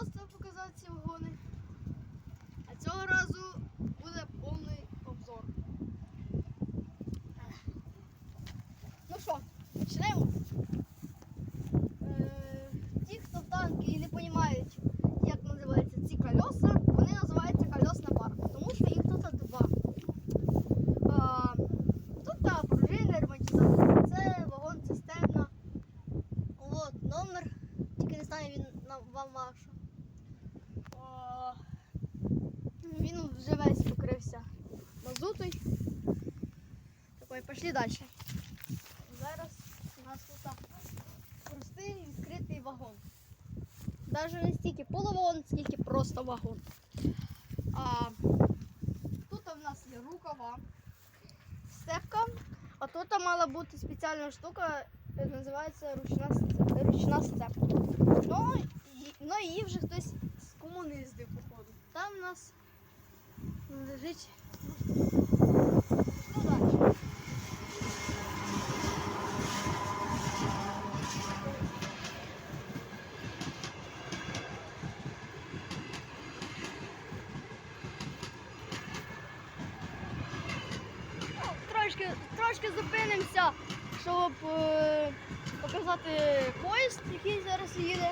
просто показати ці вагони. А цього разу буде повний обзор. Ну що, почнемо. Е, ті, хто в танки і не розуміють, як називаються ці колеса, вони називаються колесна пара, тому що їх тут два. А, тут та пружини, ремонтизація. Це вагон цистерна. От номер. Тільки не знаю, він нам вам ваш. А, Він вже весь покрився мазутою. Такой, далі. Зараз у нас тут простий відкритий вагон. Навіть не стільки полувагон, скільки просто вагон. А, тут у нас є рукава, степка, а тут мала бути спеціальна штука, е, називається ручна, ручна степка. Ну, ну її вже хтось з комуністів, походу. Там у нас лежить. Що далі? Ну, Трошки, трошки зупинимося, щоб е, показати поїзд, який зараз їде.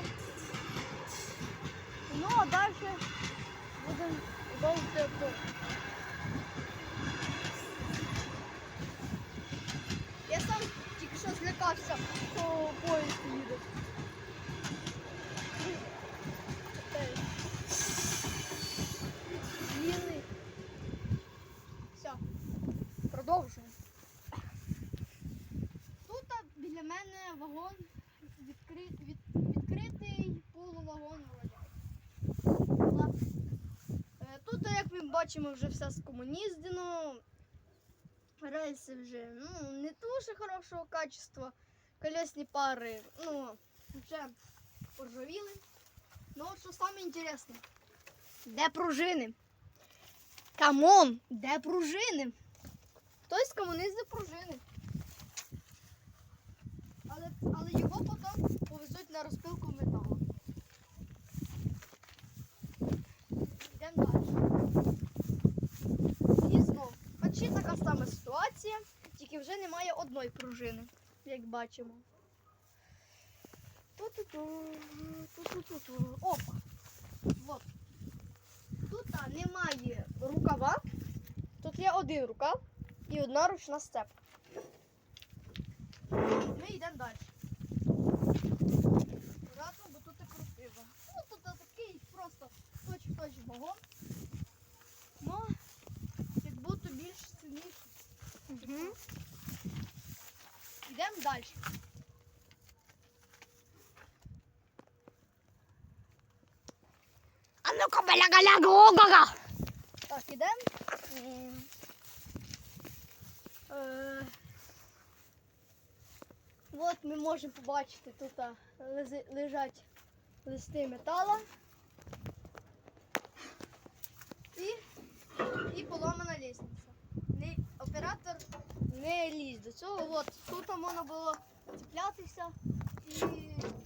Ну, а далі будемо довжити тур. Я сам тільки що злякався, що поїзд їде. Окей. Зміни. Все. Продовжуємо. Тут а, біля мене вагон відкри... від... відкритий полувагон вроде. Ладно. Е, Тут, а, як ми бачимо, вже все скомуніздено. Рельси вже ну, не дуже хорошого качества. Колесні пари ну, вже поржавіли. Ну от що саме інтересне. Де пружини? Камон, де пружини? Хтось комунist пружини. Але, але його потім повезуть на розпилку ситуація, тільки вже немає одної пружини, як бачимо. Ту-ту-ту, ту-ту-ту-ту. Опа. От. Тут немає рукава. Тут є один рукав і одна ручна степка. Ми йдемо далі. Аккуратно, бо тут і крутива. Ну, тут такий просто точ-в-точ вагон. Ну, як будто більш сильніший. Угу. Йдемо далі. А ну-ка, балягаля-гога! Так, ідемо. М. Е, От ми можемо побачити, тут лежать листи метала і, і поломана лісниця. Оператор не лізь до цього. От, тут можна було цеплятися і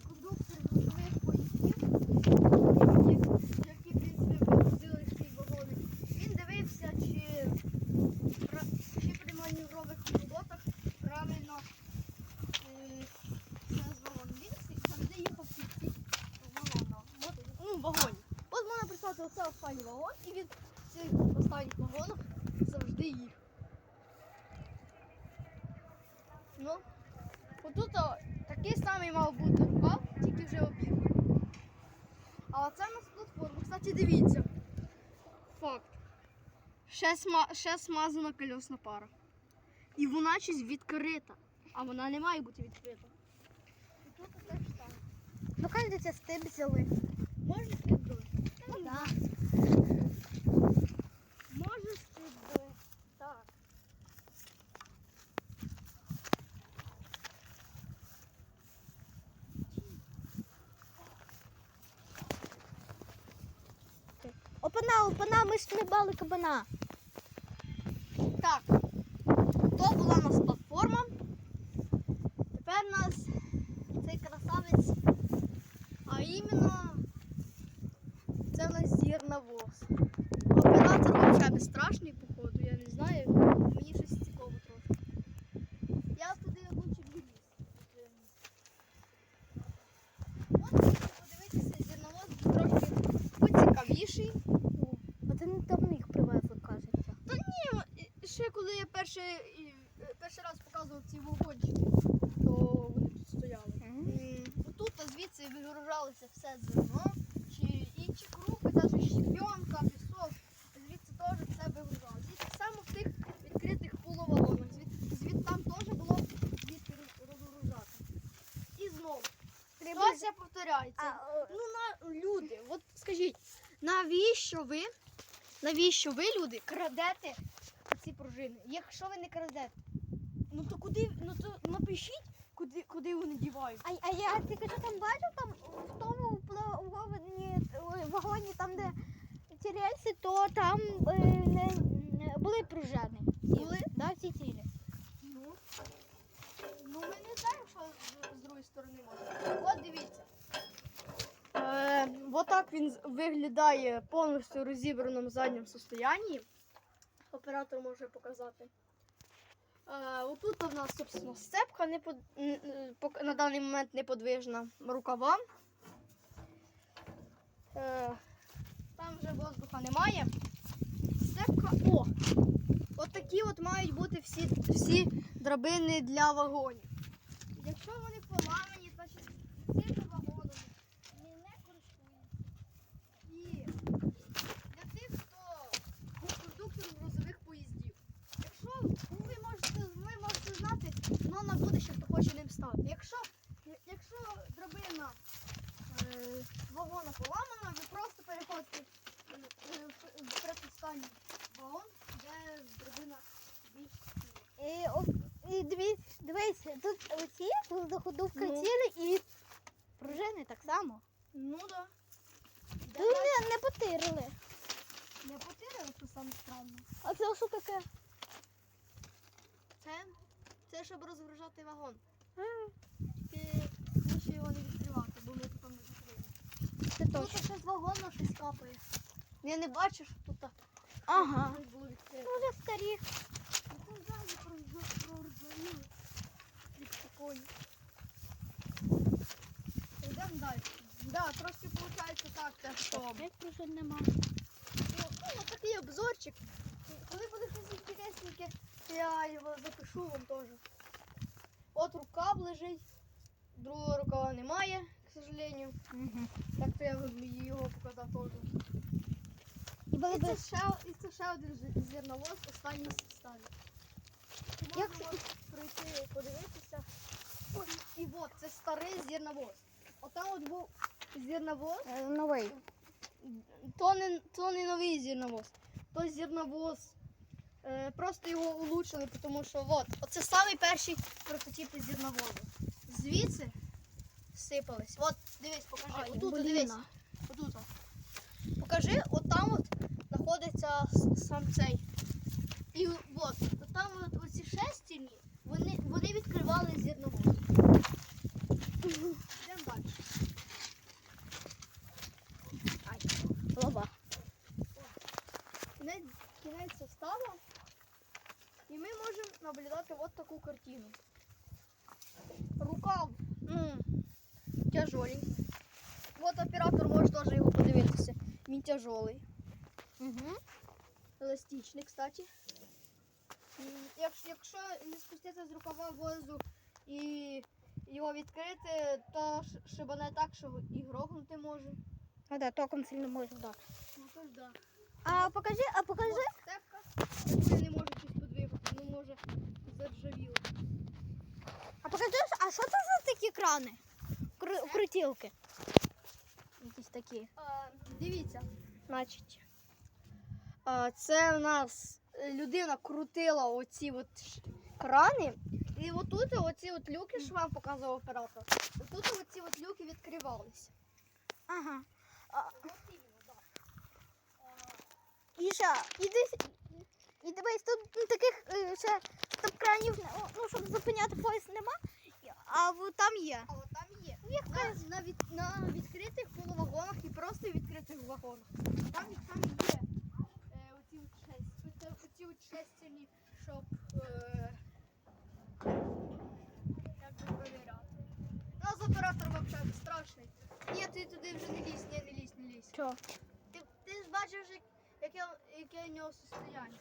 кондуктор грузових поїздів, які, які в принципі виходили з цієї вагони, він дивився, чи, пра- чи при маневрових роботах правильно е, це назвало він завжди їхав в кінці вагона. От, ну, в вагоні. От можна представити, оце останній вагон, і він в цих останніх вагонах завжди їхав. Ну, отут о, такий самий мав бути рукав, тільки вже обірваний. А оце у нас платформа. Кстати, дивіться. Факт. Ще, сма... ще смазана кольосна пара. І вона щось відкрита. А вона не має бути відкрита. І тут теж так. Ну, кажется, стеб взяли. Можна скидати. Ну, да. Може скидати. Так. Опана, опана, ми ж не бали кабана. Так. То була у нас платформа. Тепер у нас цей красавець, а іменно перший, е, перший раз показував ці вагончики, то вони тут стояли. М, Тут звідси вигружалося все зерно, чи інші крупи, навіть щепенка, пісок. Звідси теж все вигружалося. Так само в тих відкритих полувагонах. Звід, звід там теж було звідки роз- розгружати. І знову. Ситуація повторяється. А, Ну, на люди, от скажіть, навіщо ви, навіщо ви, люди, крадете ці? Якщо ви не крадете, ну то куди, ну то напишіть, куди, куди вони діваються. а, а я тільки що там бачу, там в тому вагоні, вагоні там, де ці рельси, то там е, не, не- були пружини. Були? Да, всі цілі. Ну, ну ми не знаємо, що з, з другої сторони може. От дивіться. Е, отак він виглядає повністю розібраному задньому состоянні. Оператор може показати. Е, отут у нас, собственно, сцепка не под... на даний момент неподвижна рукава. Е, там вже воздуха немає. Сцепка. О! От такі от мають бути всі, всі драбини для вагонів. Якщо вони поламані, значить цими вагонами ми не користуємося. І для тих, хто був кондуктором грузових поїздів. Якщо ну, ви можете, ви можете знати, ну на будущее, хто хоче ним стати. Якщо, якщо драбина е, вагона поламана, ви просто переходите е, е, в- в предостанній вагон, де драбина більш ціла. І, о, і дивись, дивись, тут оці воздуходувка Ну. і пружини так само. Ну да. Тут не, не потирили. Не потеряли, то саме странно. А це що таке? Це, це щоб розгружати вагон. Тільки лучше його не відкривати, бо ми тут не закрили. Це Тут ще з вагону щось капає. Я не бачу, що тут Ага. було відкрито. Ну, вже старі. Ну, там проржа- проржавіли. Від далі. Да, трошки виходить так, те, що Опять пружин нема. Ну, ну, такий обзорчик. Коли буде щось інтересненьке, я його запишу вам теж. От рукав лежить, другого рукава немає, к сожалению. Угу. Так то я вам його показав теж. І І це ще, і це ще один з- зерновоз, останній ставі. Як Можемо прийти подивитися. Ой, і от, це старий зерновоз. Отам от був зерновоз. е, новий. То не, то не новий зерновоз, то зерновоз. Е, просто його улучшили, тому що от, оце самий перший прототипи зерновозу. Звідси сипались. От, дивись, покажи. Ай, отут, блін. дивись. Отут. Покажи, от там от знаходиться сам цей. І от, от там от, оці шестерні, вони, вони відкривали зерновоз. Йдемо далі. Лоба. кінець, кінець состава, і ми можемо наблюдати от таку картину. Рукав ну, тяжоленький. От оператор може теж його подивитися. Він тяжолий. Угу. Еластичний, кстати. Якщо, не спустити з рукава воздух і його відкрити, то ш- шибане так, що і грохнути може. Ну да, током сильно може дати. Ну то ж да. А покажи, а покажи. От степка, яку я не можу щось подвигати, ну може заржавіло. А покажи, а що це за такі крани? Кру- крутілки. Якісь такі. А, дивіться, значить, а, це в нас е, людина крутила оці от ш- крани, і отут оці от люки, що вам показував оператор, отут оці от люки відкривалися. Ага. Да. Іша, іди. І дивись, тут ну, таких е, ще там кранів, не- ну, щоб зупиняти поїзд нема, а там є. А от там є. На, на, від, на відкритих полувагонах і просто відкритих вагонах. Там, там є е, оці от шесть, оці от шестерні, щоб е, як би перевіряти. Нас оператор взагалі страшний. Ні, ти туди вже не лізь, ні, не лізь, не лізь. Що? Ти, ти ж бачиш, яке, яке у нього состояння.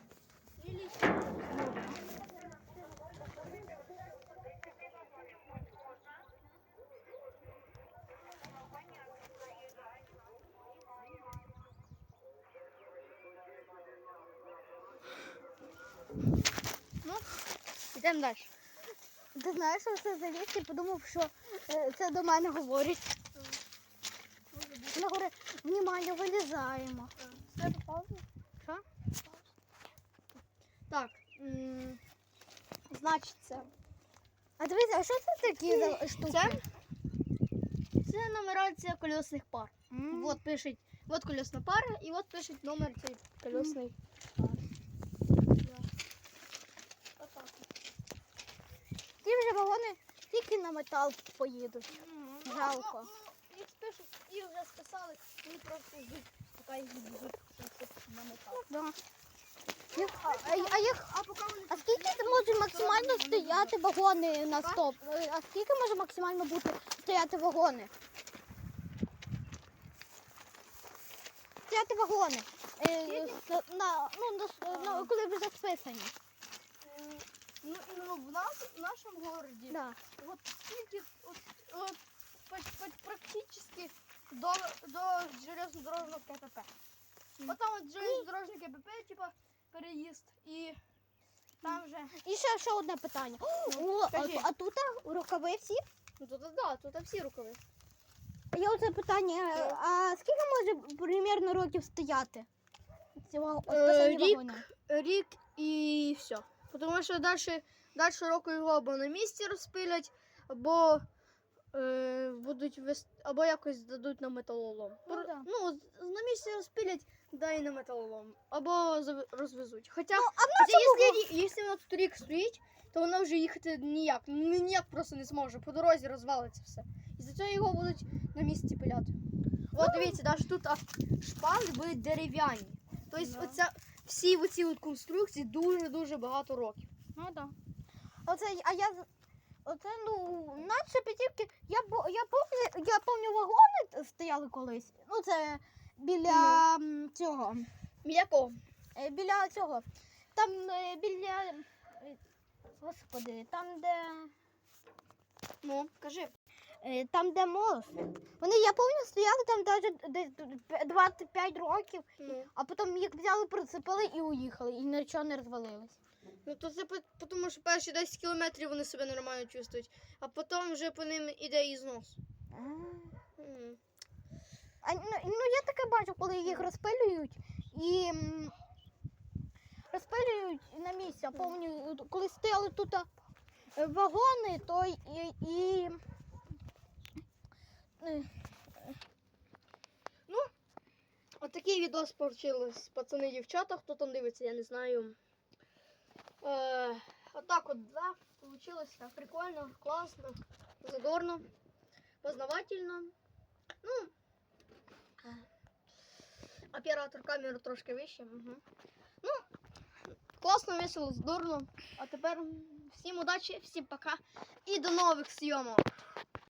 Йдемо далі. Ти знаєш, що це за вість? Я подумав, що е, це до мене говорить. Вона говорить, внимання, вилізаємо. Що? Так. Значить, це. А дивіться, а що це такі за штуки? Це, це нумерація колесних пар. М. Вот пишуть, вот колесна пара, і от пишуть номер цієї колесної Ті вже вагони тільки на метал поїдуть. Жалко. Ну, Їх спишуть вже списали, вони просто йдуть, поки їх не на метал. Да. Їх- а, а їх А поки вони А скільки можуть максимально стояти вагони на стоп? А скільки може максимально бути стояти вагони? Стояти вагони. Е, на, на, ну, на, на, коли вже списані. Ну, ну, в нас, в нашому городі, Да. вот скільки, от, от, поч- поч- практически до, до железнодорожного КПП. Мгм. От от железнодорожний КПП, типа, переїзд, і там вже, І ще, ще одне питання. О, а, кажи. а тут рукави всі? ну тут, да, тут всі рукави. А Я оце питання. е, А скільки може примірно років стояти? Ваг- Е, списані рік. вагони? Рік і все. Тому що далі, далі року його або на місці розпилять, або е, будуть вес... або якось дадуть на металолом. Ну, да. ну, на місці розпилять, да і на металолом. Або розвезуть. Хоча, Ну, а хоча якщо, якщо воно тут рік стоїть, то воно вже їхати ніяк. Ну, ніяк просто не зможе. По дорозі розвалиться все. І за цього його будуть на місці пиляти. От дивіться, навіть тут шпали будуть дерев'яні. Тобто Да. оця, всі оці от конструкції дуже-дуже багато років. Ну так. Да. Оце, а я оце, ну, наче п'ятірки. Я, я пам'ятаю, я пам'ятаю, вагони стояли колись. Ну, це біля м, цього. М'якого. е, Біля цього. Там е, біля. е, Господи, там, де. Ну, кажи. Е, Там, де мост. Вони, я пам'ятаю, стояли там навіть десь 25 років, Ну, а потім їх взяли, прицепили і уїхали, і нічого не розвалилось. ну то це по- тому, що перші 10 кілометрів вони себе нормально чувствують, а потім вже по ним іде і знос. М. А, ну, ну, я таке бачу, коли їх розпилюють і м, розпилюють на місці. Я пам'ятаю, коли стояли тут е, вагони, то і. і е, Отакий відос получилось, пацани дівчата, хто там дивиться, я не знаю. Е, отак от, да, получилось так прикольно, класно, задорно, познавательно. Ну, оператор камери трошки вище. Угу. Ну, класно, весело, задорно. А тепер всім удачі, всім пока і до нових зйомок.